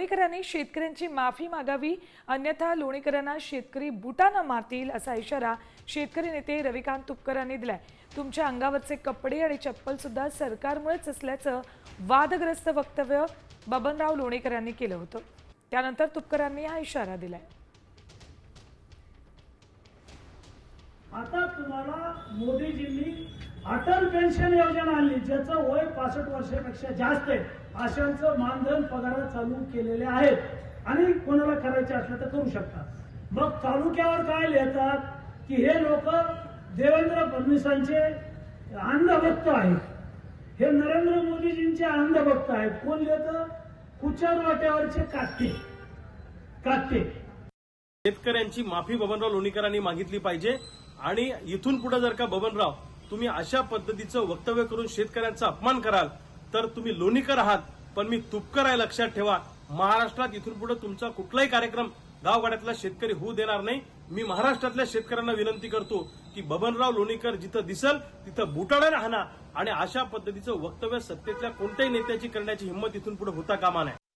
लोणीकरांनी शेतकऱ्यांची माफी मागावी अन्यथा लोणीकरांना शेतकरी बुटानं मारतील असा इशारा शेतकरी नेते रविकांत तुपकरांनी दिलाय. तुमच्या अंगावरचे कपडे आणि चप्पल सुद्धा सरकारमुळेच असल्याचं वादग्रस्त वक्तव्य बबनराव लोणीकरांनी केलं होतं. त्यानंतर तुपकरांनी हा इशारा दिलाय. आता तुम्हाला मोदीजींनी अटल पेन्शन योजना आणली ज्याचं वय पासष्ट वर्षापेक्षा जास्त आहे. अशांचं मानधन पगार चालू केलेले आहेत. आणि कोणाला करायचे असलं तर करू शकता मग तालुक्यावर काय लिहितात की हे लोक देवेंद्र फडणवीसांचे अंधभक्त आहेत. हे नरेंद्र मोदीजींचे अंधभक्त आहेत. कोण लिहितं? कुचर वाट्यावरचे काटे काके शेतकऱ्यांची माफी बबनराव लोणीकरांनी मागितली पाहिजे. आणि इथून पुढे जर का बबनराव तुम्ही अशा पद्धतीचं वक्तव्य करून शेतकऱ्यांचा अपमान कराल तर तुम्ही लोणीकर आहात पण मी तुपकर आहे लक्षात ठेवा. महाराष्ट्रात इथून पुढे तुमचा कुठलाही कार्यक्रम गावगाड्यातला शेतकरी होऊ देणार नाही. मी महाराष्ट्रातल्या शेतकऱ्यांना विनंती करतो की बबनराव लोणीकर जिथं दिसल तिथं बुटाळ्याने राहणार आणि अशा पद्धतीचं वक्तव्य सत्तेतल्या कोणत्याही नेत्याची करण्याची हिंमत इथून पुढे होता कामा नये.